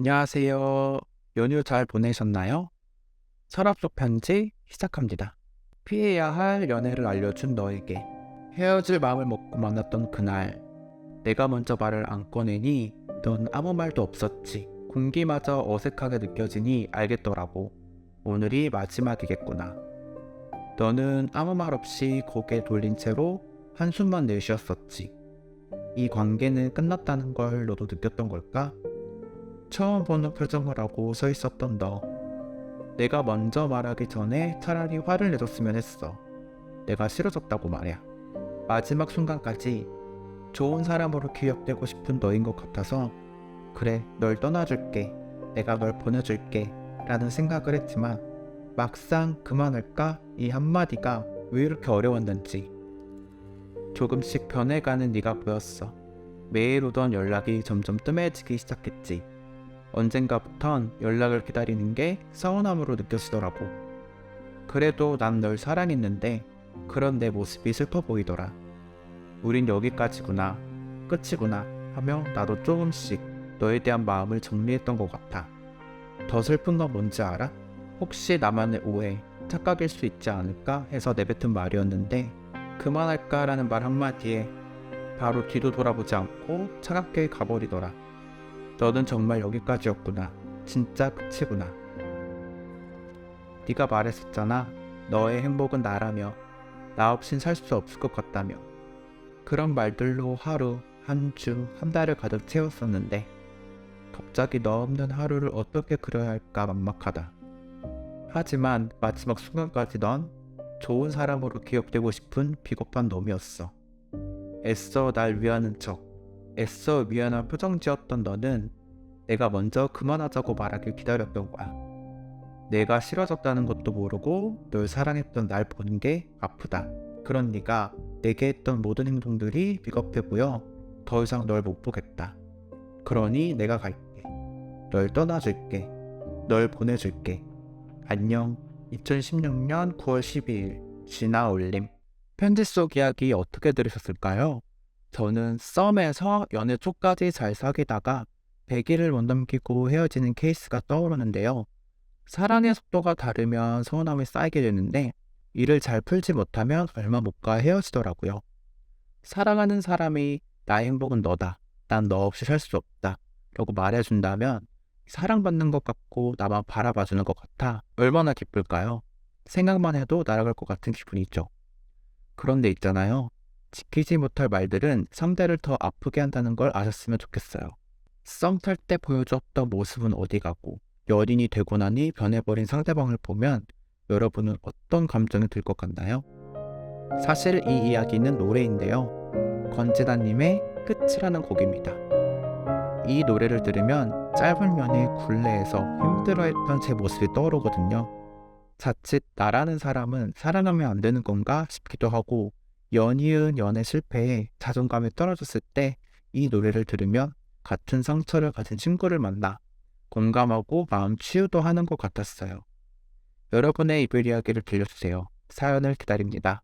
안녕하세요. 연휴 잘 보내셨나요? 서랍 속 편지 시작합니다. 피해야 할 연애를 알려준 너에게 헤어질 마음을 먹고 만났던 그날 내가 먼저 말을 안 꺼내니 넌 아무 말도 없었지. 공기마저 어색하게 느껴지니 알겠더라고. 오늘이 마지막이겠구나. 너는 아무 말 없이 고개 돌린 채로 한숨만 내쉬었었지. 이 관계는 끝났다는 걸 너도 느꼈던 걸까? 처음 보는 표정을 하고 서 있었던 너. 내가 먼저 말하기 전에 차라리 화를 내줬으면 했어. 내가 싫어졌다고 말이야. 마지막 순간까지 좋은 사람으로 기억되고 싶은 너인 것 같아서 그래, 널 떠나줄게. 내가 널 보내줄게. 라는 생각을 했지만 막상 그만할까? 이 한마디가 왜 이렇게 어려웠는지 조금씩 변해가는 네가 보였어. 매일 오던 연락이 점점 뜸해지기 시작했지. 언젠가부턴 연락을 기다리는 게 서운함으로 느껴지더라고. 그래도 난 널 사랑했는데 그런 내 모습이 슬퍼 보이더라. 우린 여기까지구나. 끝이구나. 하며 나도 조금씩 너에 대한 마음을 정리했던 것 같아. 더 슬픈 건 뭔지 알아? 혹시 나만의 오해, 착각일 수 있지 않을까 해서 내뱉은 말이었는데 그만할까라는 말 한마디에 바로 뒤도 돌아보지 않고 차갑게 가버리더라. 너는 정말 여기까지였구나. 진짜 끝이구나. 네가 말했었잖아. 너의 행복은 나라며 나 없인 살 수 없을 것 같다며. 그런 말들로 하루, 한 주, 한 달을 가득 채웠었는데 갑자기 너 없는 하루를 어떻게 그려야 할까 막막하다. 하지만 마지막 순간까지 넌 좋은 사람으로 기억되고 싶은 비겁한 놈이었어. 애써 날 위하는 척, 애써 미안한 표정 지었던 너는 내가 먼저 그만하자고 말하길 기다렸던 거야. 내가 싫어졌다는 것도 모르고 널 사랑했던 날 보는 게 아프다. 그런 네가 내게 했던 모든 행동들이 비겁해 보여 더 이상 널 못 보겠다. 그러니 내가 갈게. 널 떠나줄게. 널 보내줄게. 안녕. 2016년 9월 12일 진아 올림. 편지 속 이야기 어떻게 들으셨을까요? 저는 썸에서 연애 초까지 잘 사귀다가 100일을 못 넘기고 헤어지는 케이스가 떠오르는데요. 사랑의 속도가 다르면 서운함이 쌓이게 되는데 이를 잘 풀지 못하면 얼마 못 가 헤어지더라고요. 사랑하는 사람이 나의 행복은 너다. 난 너 없이 살 수 없다. 라고 말해준다면 사랑받는 것 같고 나만 바라봐주는 것 같아 얼마나 기쁠까요? 생각만 해도 날아갈 것 같은 기분이죠. 그런데 있잖아요. 지키지 못할 말들은 상대를 더 아프게 한다는 걸 아셨으면 좋겠어요. 썸탈 때 보여줬던 모습은 어디 가고 연인이 되고 나니 변해버린 상대방을 보면 여러분은 어떤 감정이 들 것 같나요? 사실 이 이야기는 노래인데요. 권지다님의 끝이라는 곡입니다. 이 노래를 들으면 짧은 연애 굴레에서 힘들어했던 제 모습이 떠오르거든요. 자칫 나라는 사람은 사랑하면 안 되는 건가 싶기도 하고 연이은 연애 실패에 자존감이 떨어졌을 때 이 노래를 들으면 같은 상처를 가진 친구를 만나 공감하고 마음 치유도 하는 것 같았어요. 여러분의 이별 이야기를 들려주세요. 사연을 기다립니다.